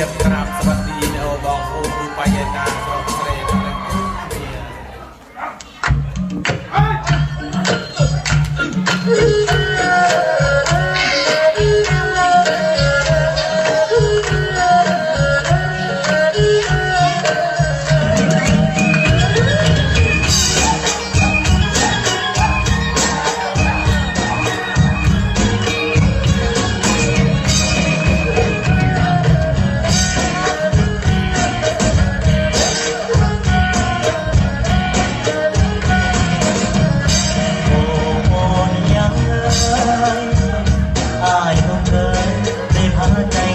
รียบกราบสวัสดีเดวบอกโอ้ปูปายการสอบเสร็จแล้วเนี่ย her name.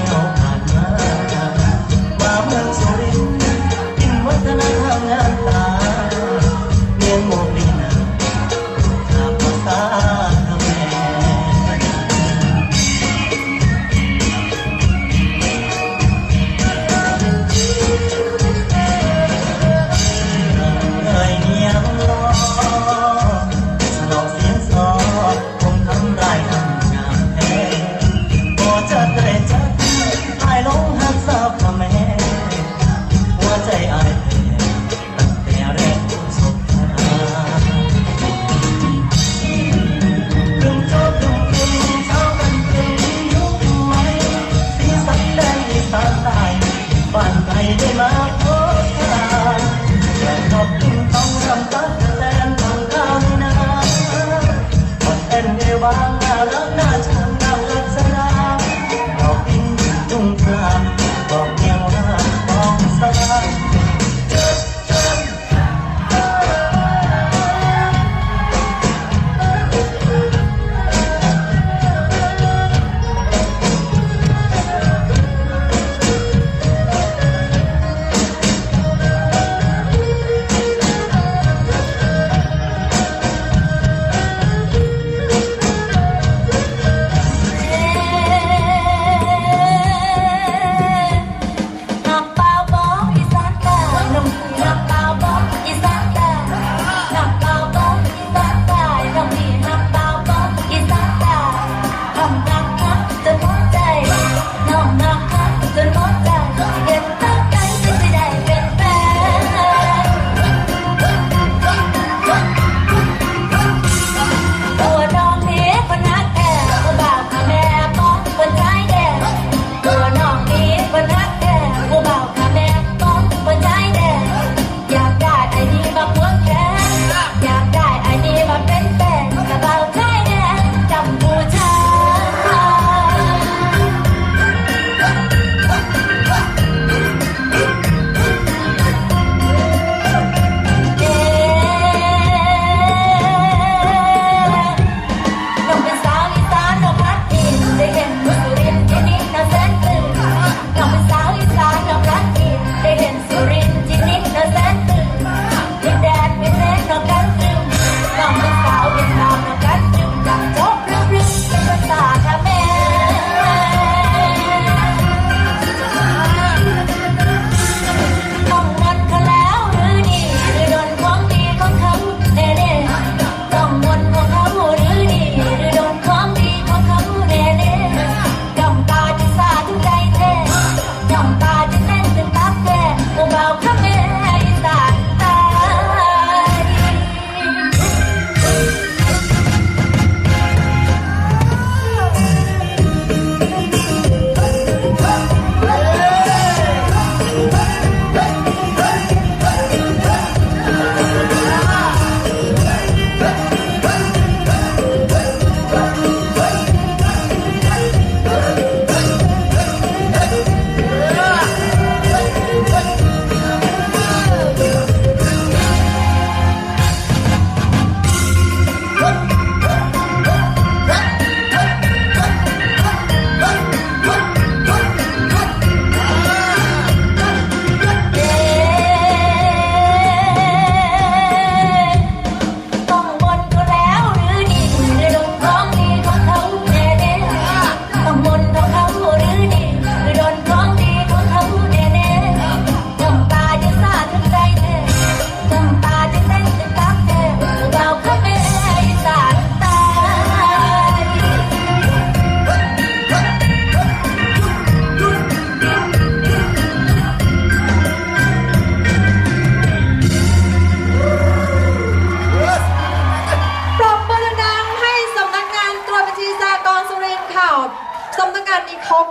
Thank you.